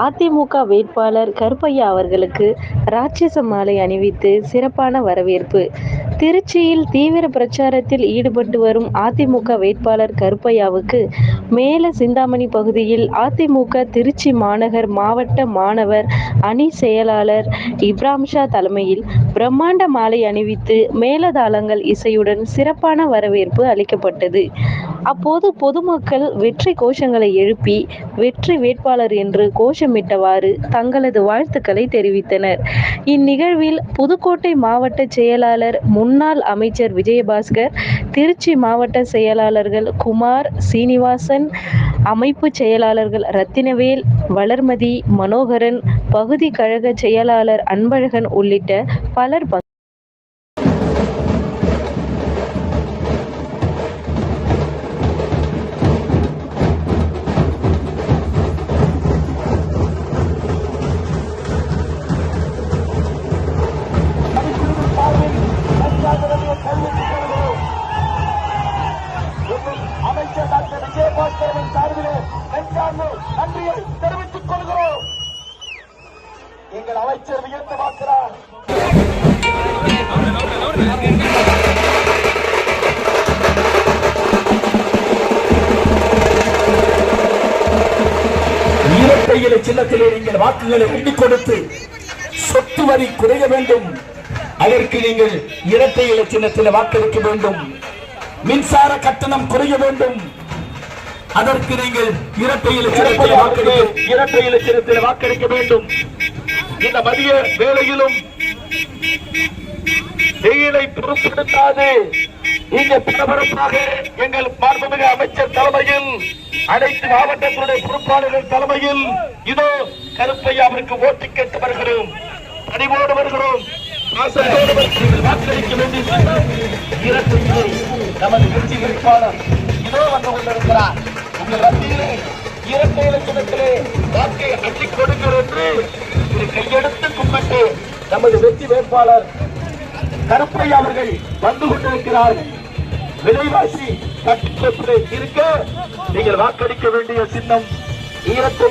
அதிமுக வேட்பாளர் கருப்பையா அவர்களுக்கு ராட்சச மாலை அணிவித்து சிறப்பான வரவேற்பு. திருச்சியில் தீவிர பிரச்சாரத்தில் ஈடுபட்டு வரும் அதிமுக வேட்பாளர் கருப்பையாவுக்கு மேல சிந்தாமணி பகுதியில் அதிமுக திருச்சி மாநகர் மாவட்ட மாணவர் அணி செயலாளர் இப்ராம்ஷா தலைமையில் பிரம்மாண்ட மாலை அணிவித்து மேலதாளங்கள் இசையுடன் சிறப்பான வரவேற்பு அளிக்கப்பட்டது. அப்போது பொதுமக்கள் வெற்றி கோஷங்களை எழுப்பி வெற்றி வேட்பாளர் என்று கோஷமிட்டவாறு தங்களது வாழ்த்துக்களை தெரிவித்தனர். இந்நிகழ்வில் புதுக்கோட்டை மாவட்ட செயலாளர் முன்னாள் அமைச்சர் விஜயபாஸ்கர் திருச்சி மாவட்ட செயலாளர்கள் குமார் சீனிவாசன் அமைப்பு செயலாளர்கள் ரத்தினவேல் வளர்மதி மனோகரன் பகுதி கழக செயலாளர் அன்பழகன் உள்ளிட்ட பலர் தெரிவித்துக் கொள்கிறோம். எங்கள் அமைச்சர் வியந்து பார்க்கிறார் சின்னத்திலே நீங்கள் வாக்குகளை எண்ணிக் கொடுத்து சொத்து வரி குறைய வேண்டும். அதற்கு நீங்கள் இரட்டை இலை சின்னத்தில் வாக்களிக்க வேண்டும். மின்சார கட்டணம் குறைய வேண்டும். அதற்கு நீங்கள் இரட்டை இலை சின்னத்தில் வாக்களிக்க இரட்டை இலை சின்னத்தில் வாக்களிக்க வேண்டும். இந்த மதிய வேளையிலும் வெயிலை பொருட்படுத்தாது. இங்க பரபரப்பாக எங்கள் மாண்புமிகு அமைச்சர் தலைமையில் அனைத்து மாவட்டத்தினுடைய பொறுப்பாளர்கள் தலைமையில் இதோ கருப்பையாவிற்கு ஓட்டு கேட்டு வருகிறோம். பணிவோடு வருகிறோம். வாக்களிக்க வேண்டிய நமது கட்சி வேட்பாளர் இதோ வந்து கொண்டிருக்கிறார். மத்தியிலே இரட்டை இலக்கணத்திலே வாக்கை அள்ளி கொடுங்கள் என்று ஒரு கையெடுத்து கும்பிட்டு நமது வெற்றி வேட்பாளர் கருப்பையா அவர்கள் வந்து கொண்டிருக்கிறார்கள் விலைவாசி கட்டுக்கோப்பிலே இருக்க நீங்கள் வாக்களிக்க வேண்டிய சின்னம் ஈரத்தை